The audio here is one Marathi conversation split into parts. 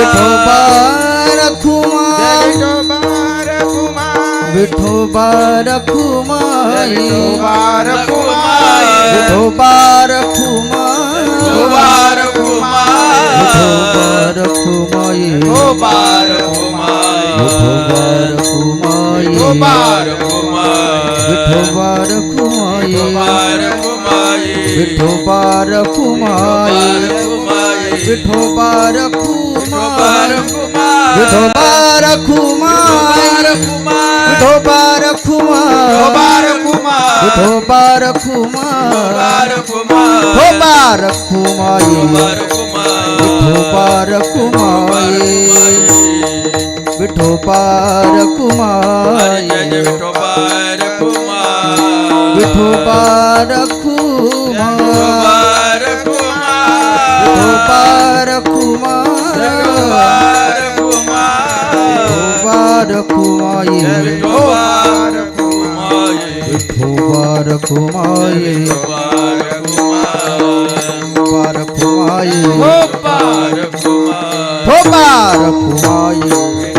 Vithoba રખુમાર Vithoba રખુમાર Vithoba રખુમાર Vithoba રખુમાર Vithoba રખુમાર Vithoba રખુમાર Vithoba રખુમાર Vithoba રખુમાર Vithoba રખુમાર Vithoba રખુમાર ধোবার খুমার ধোবার খুমার ধোবার খুমার ধোবার খুমার ধোবার Kumar বিঠো per Kumar বিঠো per Kumar বিঠো per Kumar Kumar Oh, my God.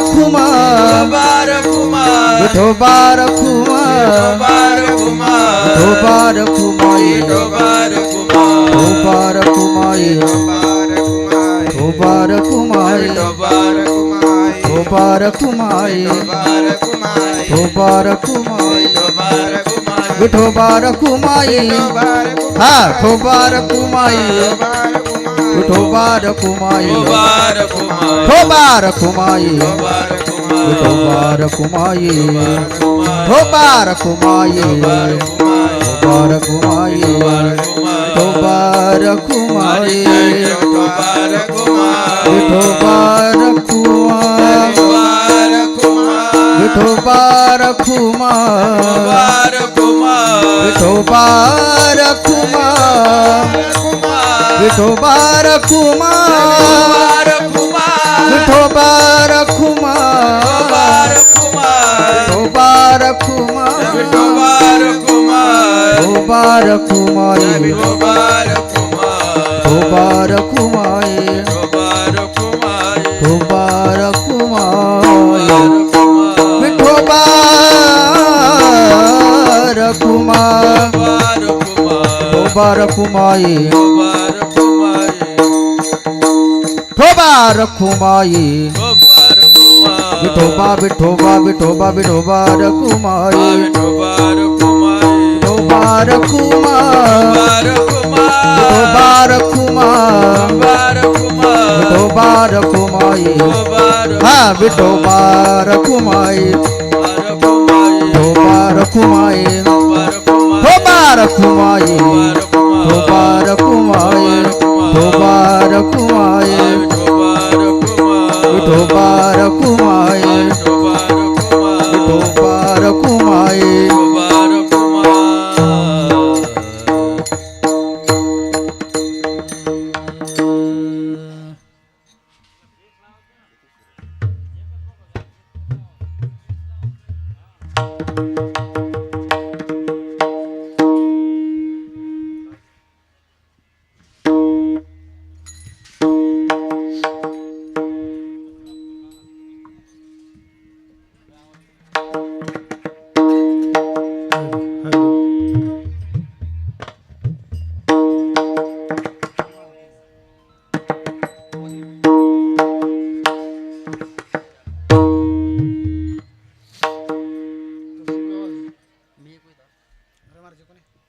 Rakhuma Rakhuma ढोबा रखुमा रखुमा ढोबा रखुमा ढोबा रखुमा ढोबा रखुमा ढोबा रखुमा ढोबा रखुमा ढोबा रखुमा ढोबा रखुमा हाँ ढोबा रखुमा ઠોબારકુમાઈ ઠોબારકુમાઈ ઠોબારકુમાઈ ઠોબારકુમાઈ ઠોબારકુમાઈ ઠોબારકુમાઈ ઠોબારકુમાઈ ઠોબારકુમાઈ ઠોબારકુમાઈ विठोबार कुमार। विठोबार कुमार। विठोबार कुमार। विठोबार कुमार। विठोबार कुमार। विठोबार कुमार। विठोबार कुमार विठोबार कुमार। विठोबार कुमार विठोबार कुमार। विठोबा रखुमाई विठोबा विठोबा विठोबा विठोबा रखुमाई विठोबा रखुमाई विठोबा रखुमाई विठोबा रखुमाई हा विठोबा रखुमाई विठोबा रखुमाई विठोबा रखुमाई विठोबा रखुमाई विठो बार कुमाय। विठो बार कुमाय। विठो बार कुमाय। पाहिजे कोणी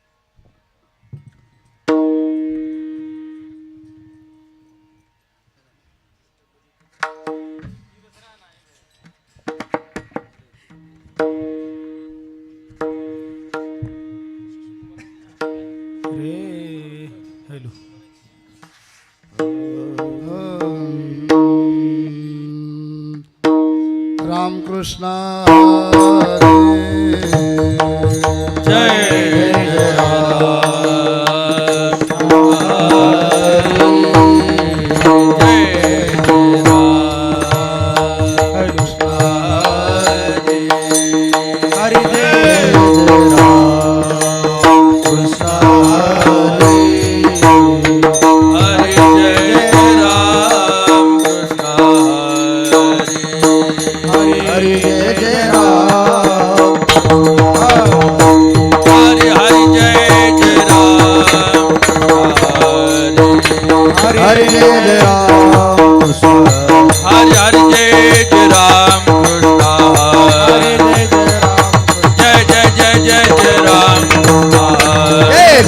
Krishna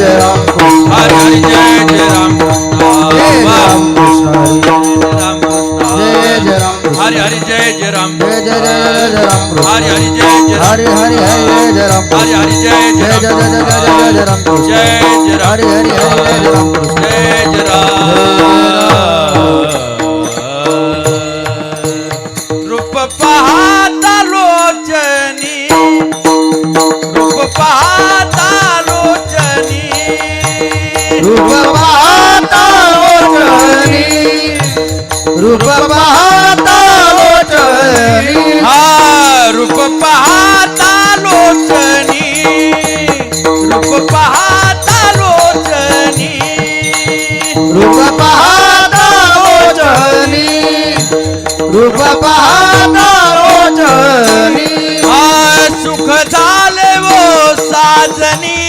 será रूप पाहता लोटणी हा रूप पाहता लोटणी रूप पाहता लोटणी रूप पाहता रूप हा सुख झाले वो साजनी।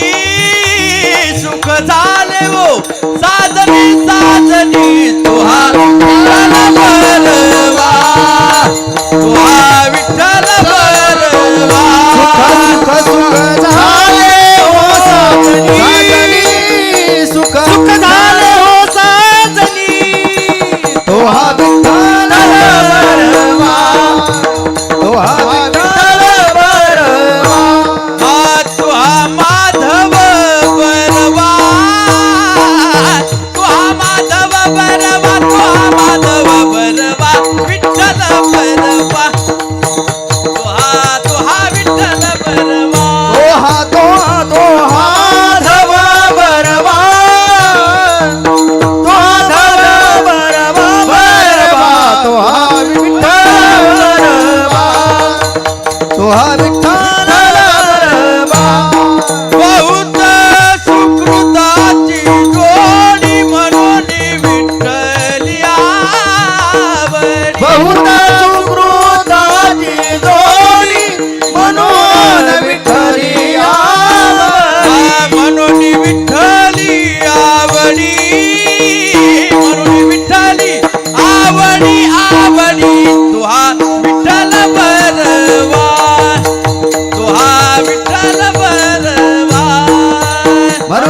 सुख झाले वो साजनी साजनी तुहा।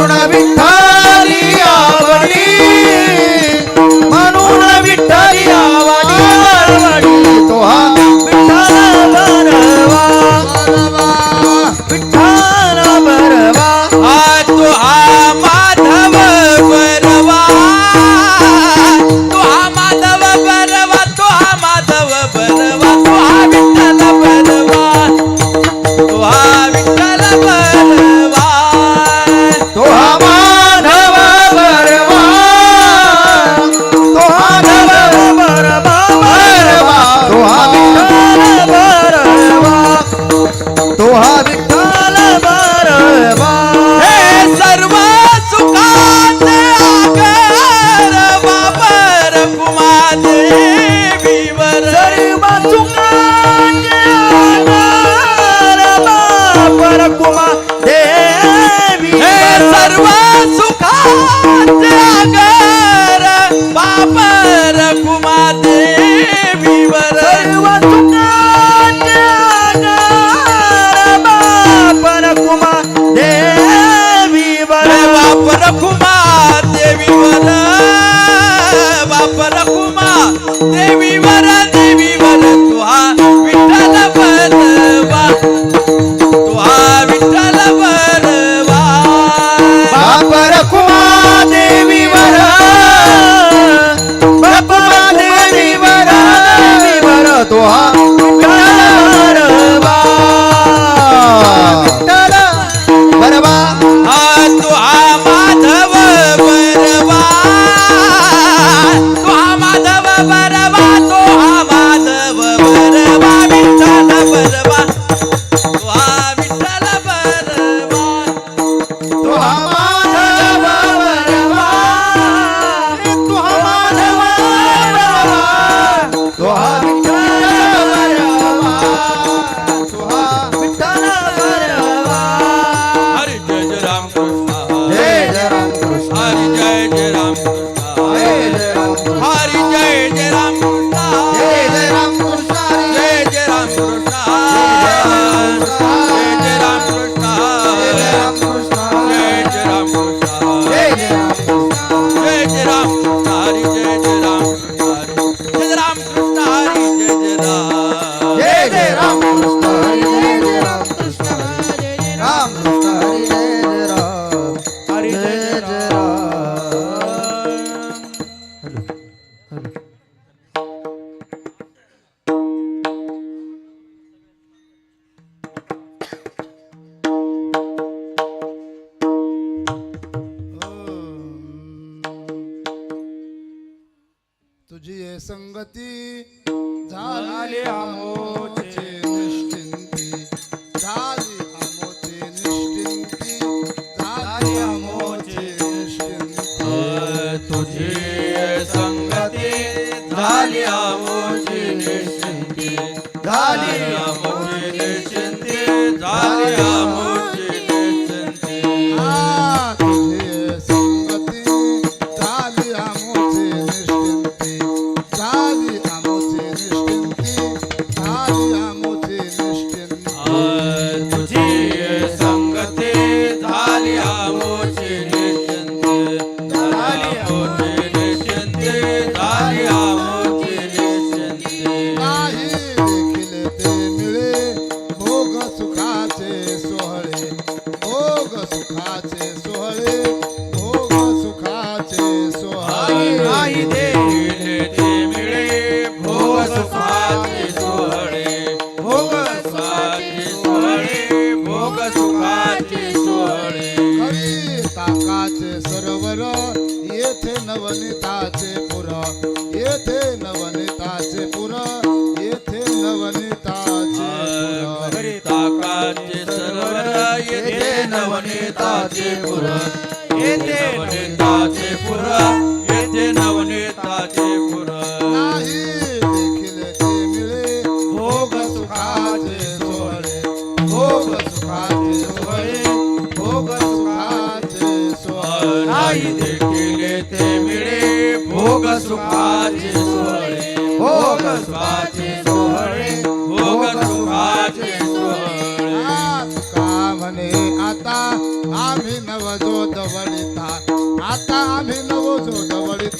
கருணவின் রকুমার Yeah. महाराजांचे सरोवर येथे नवनेताचे पुर. येथे नवनेताचे पुर. येथे नवनेताचे पुर. भोग सुखाचे सोहळे. भोग सुखाचे सोहळे. भोग सुखाचे सोहळे. देखील ते मिळे. भोग सुखाचे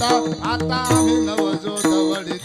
आता आम्ही नवजो दवडी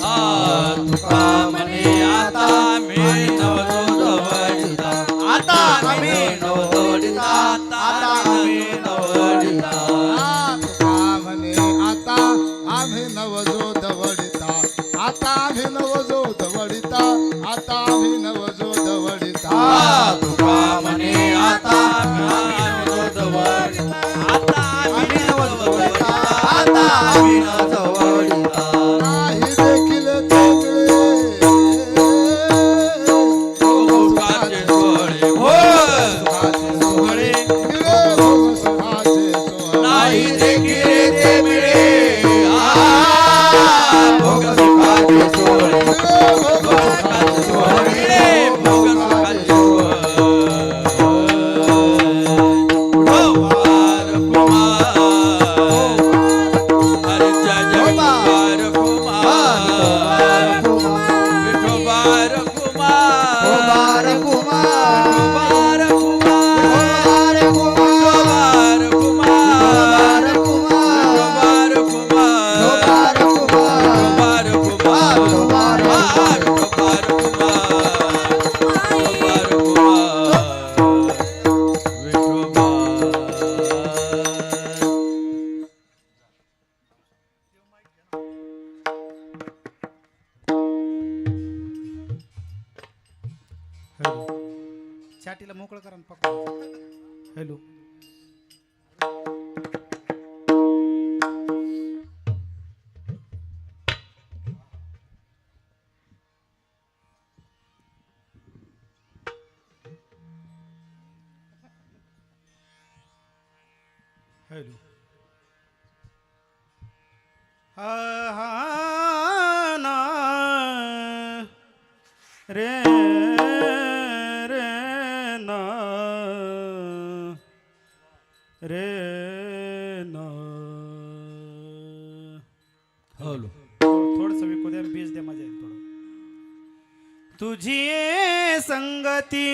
हॅलो. हा हा ना. रे रे ना. विकू दे वीज दे माझे थोडं. तुझी संगती